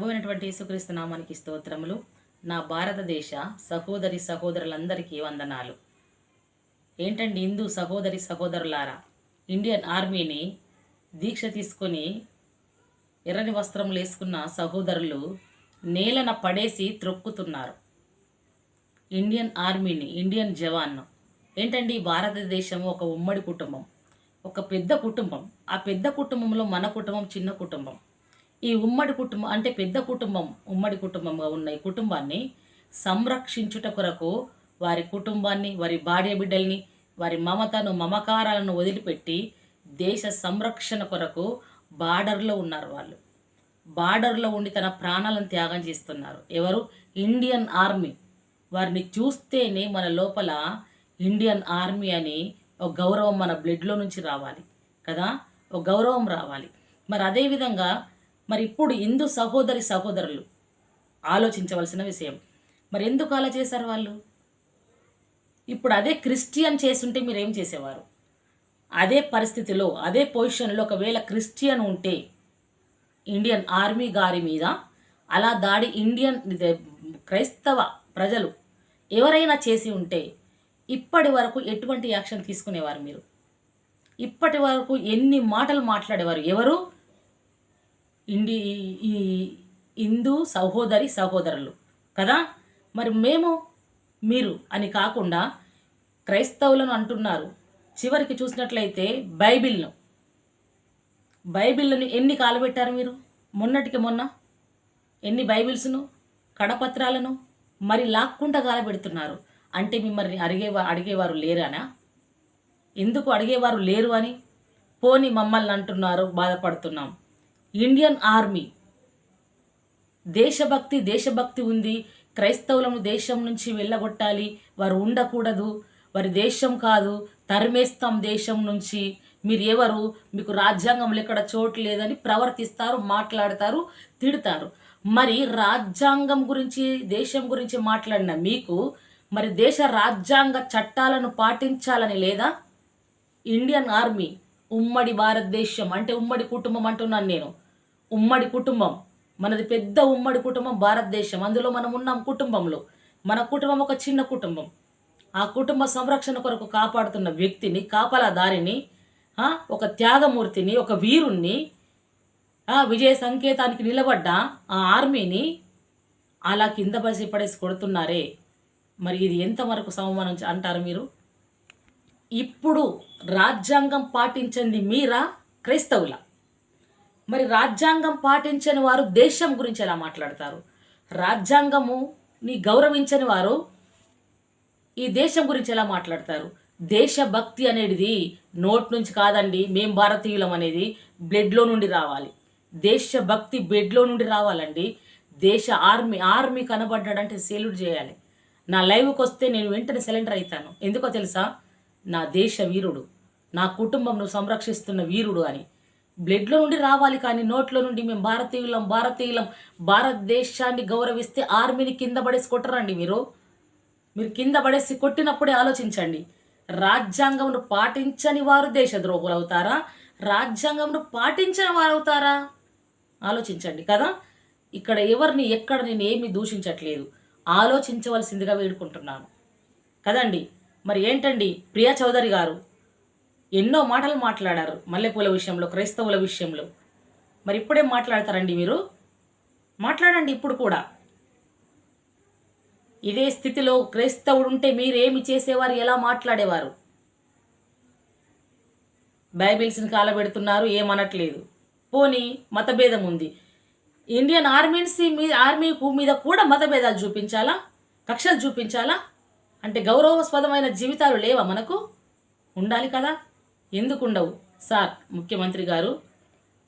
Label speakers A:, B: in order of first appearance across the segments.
A: ప్రభువైనటువంటి యేసుక్రీస్తు నామానికి స్తోత్రములు. నా భారతదేశ సహోదరి సహోదరులందరికీ వందనాలు. ఏంటండి హిందూ సహోదరి సహోదరులారా? ఇండియన్ ఆర్మీని దీక్ష తీసుకొని ఎర్రని వస్త్రములు వేసుకున్న సహోదరులు నేలన పడేసి త్రొక్కుతున్నారు. ఇండియన్ ఆర్మీని ఇండియన్ జవాన్ను. ఏంటండి భారతదేశం ఒక ఉమ్మడి కుటుంబం ఒక పెద్ద కుటుంబం. ఆ పెద్ద కుటుంబంలో మన కుటుంబం చిన్న కుటుంబం. ఈ ఉమ్మడి కుటుంబం అంటే పెద్ద కుటుంబం ఉమ్మడి కుటుంబంగా ఉన్న ఈ కుటుంబాన్ని సంరక్షించుట కొరకు వారి కుటుంబాన్ని వారి భార్య బిడ్డల్ని వారి మమతను మమకారాలను వదిలిపెట్టి దేశ సంరక్షణ కొరకు బార్డర్లో ఉన్నారు వాళ్ళు. బార్డర్లో ఉండి తన ప్రాణాలను త్యాగం చేస్తున్నారు. ఎవరు? Indian army. వారిని చూస్తేనే మన లోపల ఇండియన్ ఆర్మీ అని ఒక గౌరవం మన బ్లడ్లో నుంచి రావాలి కదా? ఒక గౌరవం రావాలి. మరి అదేవిధంగా మరి ఇప్పుడు హిందూ సహోదరి సహోదరులు ఆలోచించవలసిన విషయం. మరి ఎందుకు అలా చేశారు వాళ్ళు? ఇప్పుడు అదే క్రిస్టియన్ చేసుంటే మీరేం చేసేవారు? అదే పరిస్థితిలో అదే పొజిషన్లో ఒకవేళ క్రిస్టియన్ ఉంటే ఇండియన్ ఆర్మీ గారి మీద అలా దాడి ఇండియన్ క్రైస్తవ ప్రజలు ఎవరైనా చేసి ఉంటే ఇప్పటి వరకు ఎటువంటి యాక్షన్ తీసుకునేవారు మీరు? ఇప్పటి వరకు ఎన్ని మాటలు మాట్లాడేవారు? ఎవరు? ఇండి ఈ హిందూ సహోదరి సహోదరులు కదా? మరి మేము మీరు అని కాకుండా క్రైస్తవులను అంటున్నారు. చివరికి చూసినట్లయితే బైబిల్ను. బైబిల్ను ఎన్ని కాలబెట్టారు మీరు? మొన్నటికి మొన్న ఎన్ని బైబిల్స్ను కడపత్రాలను మరి లాక్కుండా కాలబెడుతున్నారు? అంటే మిమ్మల్ని అడిగేవా అడిగేవారు లేరానా? ఎందుకు అడిగేవారు లేరు అని? పోని మమ్మల్ని అంటున్నారు బాధపడుతున్నాం. Indian army. దేశభక్తి దేశభక్తి ఉంది. క్రైస్తవులను దేశం నుంచి వెళ్ళగొట్టాలి. వారు ఉండకూడదు. వారి దేశం కాదు. తరిమేస్తాం దేశం నుంచి. మీరు ఎవరు మీకు రాజ్యాంగంలో ఎక్కడ చోటు లేదని ప్రవర్తిస్తారు మాట్లాడతారు తిడతారు. మరి రాజ్యాంగం గురించి దేశం గురించి మాట్లాడిన మీకు మరి దేశ రాజ్యాంగ చట్టాలను పాటించాలని లేదా? ఇండియన్ ఆర్మీ ఉమ్మడి భారతదేశం అంటే ఉమ్మడి కుటుంబం అంటున్నాను నేను. ఉమ్మడి కుటుంబం. మనది పెద్ద ఉమ్మడి కుటుంబం భారతదేశం. అందులో మనం ఉన్నాం కుటుంబంలో. మన కుటుంబం ఒక చిన్న కుటుంబం. ఆ కుటుంబ సంరక్షణ కొరకు కాపాడుతున్న వ్యక్తిని కాపలాదారిని ఒక త్యాగమూర్తిని ఒక వీరుణ్ణి ఆ, విజయ సంకేతానికి నిలబడ్డ ఆ ఆర్మీని అలా కింద పసి పడేసి కొడుతున్నారే. మరి ఇది ఎంతవరకు సమమానం అంటారు మీరు? ఇప్పుడు రాజ్యాంగం పాటించింది మీరా క్రైస్తవుల? మరి రాజ్యాంగం పాటించని వారు దేశం గురించి ఎలా మాట్లాడతారు? రాజ్యాంగముని గౌరవించని వారు ఈ దేశం గురించి ఎలా మాట్లాడతారు? దేశభక్తి అనేది నోట్ నుంచి కాదండి మేం భారతీయులం అనేది బ్లడ్లో నుండి రావాలి. దేశభక్తి బ్లడ్లో నుండి రావాలండి. దేశ ఆర్మీ ఆర్మీ కనబడ్డాడంటే సెల్యూట్ చేయాలి. నా లైవ్కి వస్తే నేను వెంటనే సిలిండర్ అవుతాను. ఎందుకో తెలుసా? నా దేశ వీరుడు నా కుటుంబంను సంరక్షిస్తున్న వీరుడు అని. బ్లడ్లో నుండి రావాలి కానీ నోట్లో నుండి మేము భారతీయులం భారతీయులం భారతదేశాన్ని గౌరవిస్తే ఆర్మీని కింద పడేసి కొట్టరండి మీరు. మీరు కింద పడేసి కొట్టినప్పుడే ఆలోచించండి. రాజ్యాంగంను పాటించని వారు దేశద్రోహులు అవుతారా? రాజ్యాంగంను పాటించని వారు అవుతారా? ఆలోచించండి కదా. ఇక్కడ ఎవరిని ఎక్కడ నేను ఏమీ దూషించట్లేదు. ఆలోచించవలసిందిగా వేడుకుంటున్నాను. కదండి? మరి ఏంటండి? ప్రియా చౌదరి గారు ఎన్నో మాటలు మాట్లాడారు మల్లెపూల విషయంలో క్రైస్తవుల విషయంలో. మరి ఇప్పుడే మాట్లాడతారండి మీరు? మాట్లాడండి ఇప్పుడు కూడా. ఇదే స్థితిలో క్రైస్తవుడు ఉంటే మీరేమి చేసేవారు? ఎలా మాట్లాడేవారు? బైబిల్స్ని కాలబెడుతున్నారు ఏమనట్లేదు. పోనీ మతభేదం ఉంది. ఇండియన్ ఆర్మీన్సీ మీ ఆర్మీ మీద కూడా మతభేదాలు చూపించాలా? కక్షలు చూపించాలా? అంటే గౌరవస్పదమైన జీవితాలు లేవా మనకు? ఉండాలి కదా? ఎందుకుండవు? సార్ ముఖ్యమంత్రి గారు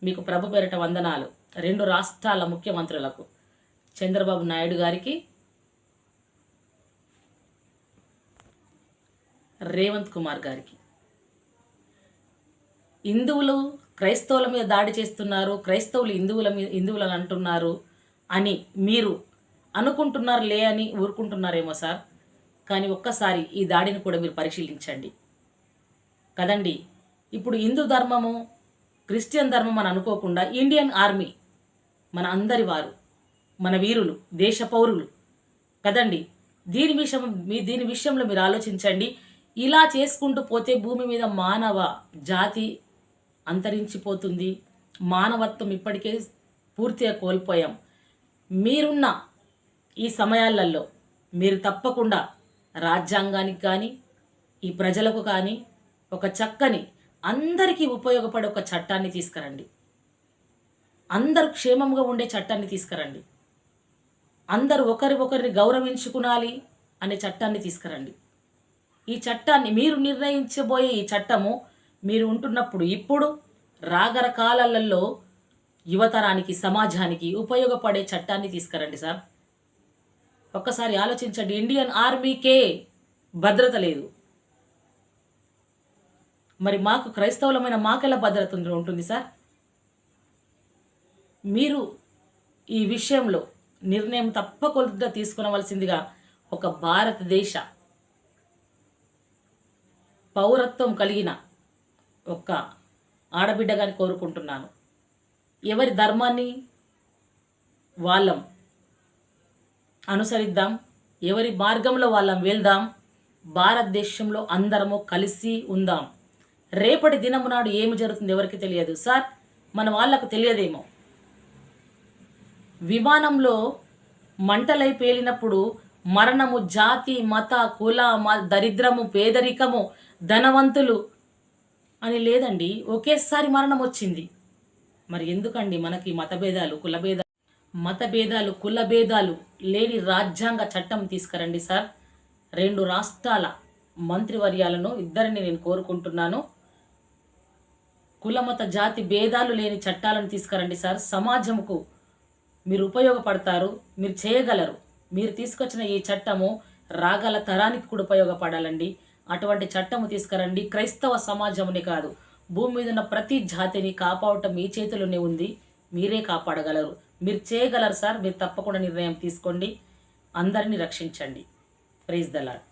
A: మీకు ప్రభు పేరిట వందనాలు. రెండు రాష్ట్రాల ముఖ్యమంత్రులకు. చంద్రబాబు నాయుడు గారికి రేవంత్ కుమార్ గారికి. హిందువులు క్రైస్తవుల మీద దాడి చేస్తున్నారు క్రైస్తవులు హిందువుల మీద హిందువులను అంటున్నారు అని మీరు అనుకుంటున్నారు లే అని ఊరుకుంటున్నారేమో సార్. కానీ ఒక్కసారి ఈ దాడిని కూడా మీరు పరిశీలించండి. కదండి? ఇప్పుడు హిందూ ధర్మము క్రిస్టియన్ ధర్మం అని అనుకోకుండా ఇండియన్ ఆర్మీ మన అందరి వారు మన వీరులు దేశ పౌరులు. కదండి? దీని విషయం మీ దీని విషయంలో మీరు ఆలోచించండి. ఇలా చేసుకుంటూ పోతే భూమి మీద మానవ జాతి అంతరించిపోతుంది. మానవత్వం ఇప్పటికే పూర్తిగా కోల్పోయాం. మీరున్న ఈ సమయాలలో మీరు తప్పకుండా రాజ్యాంగానికి కానీ ఈ ప్రజలకు కానీ ఒక చక్కని అందరికీ ఉపయోగపడే ఒక చట్టాన్ని తీసుకురండి. అందరూ క్షేమంగా ఉండే చట్టాన్ని తీసుకురండి. అందరూ ఒకరి ఒకరిని గౌరవించుకునాలి అనే చట్టాన్ని తీసుకురండి. ఈ చట్టాన్ని మీరు నిర్ణయించబోయే ఈ చట్టము మీరు ఉంటున్నప్పుడు ఇప్పుడు రాగర కాలాలలో యువతరానికి సమాజానికి ఉపయోగపడే చట్టాన్ని తీసుకురండి సార్. ఒక్కసారి ఆలోచించండి. ఇండియన్ ఆర్మీకే భద్రత లేదు. మరి మాకు క్రైస్తవులమైన మాకెలా భద్రత ఉంటుంది సార్? మీరు ఈ విషయంలో నిర్ణయం తప్పకుండా తీసుకునవలసిందిగా ఒక భారతదేశ పౌరత్వం కలిగిన ఒక ఆడబిడ్డగాని కోరుకుంటున్నాను. ఎవరి ధర్మాన్ని వాళ్ళం అనుసరిద్దాం ఎవరి మార్గంలో వాళ్ళం వెళ్దాం భారతదేశంలో అందరము కలిసి ఉందాం. రేపటి దినము నాడు ఏమి జరుగుతుంది ఎవరికి తెలియదు. సార్ మన వాళ్ళకు తెలియదేమో. విమానంలో మంటలై పేలినప్పుడు మరణము జాతి మత కుల మ- దరిద్రము పేదరికము ధనవంతులు అని లేదండి. ఒకేసారి మరణం వచ్చింది. మరి ఎందుకండి మనకి మతభేదాలు కులభేదాలు? మతభేదాలు కులభేదాలు లేని రాజ్యాంగ చట్టం తీసుకురండి సార్. రెండు రాష్ట్రాల మంత్రివర్యాలను ఇద్దరిని నేను కోరుకుంటున్నాను. కులమత జాతి భేదాలు లేని చట్టాలను తీసుకురండి సార్. సమాజముకు మీరు ఉపయోగపడతారు మీరు చేయగలరు. మీరు తీసుకొచ్చిన ఈ చట్టము రాగల తరానికి కూడా ఉపయోగపడాలండి. అటువంటి చట్టము తీసుకురండి. క్రైస్తవ సమాజముని కాదు. భూమి మీద ఉన్న ప్రతి జాతిని కాపాడటం మీ చేతిలోనే ఉంది. మీరే కాపాడగలరు. మీరు చేయగలరు సార్. మీరు తప్పకుండా నిర్ణయం తీసుకోండి. అందరినీ రక్షించండి. Praise the lord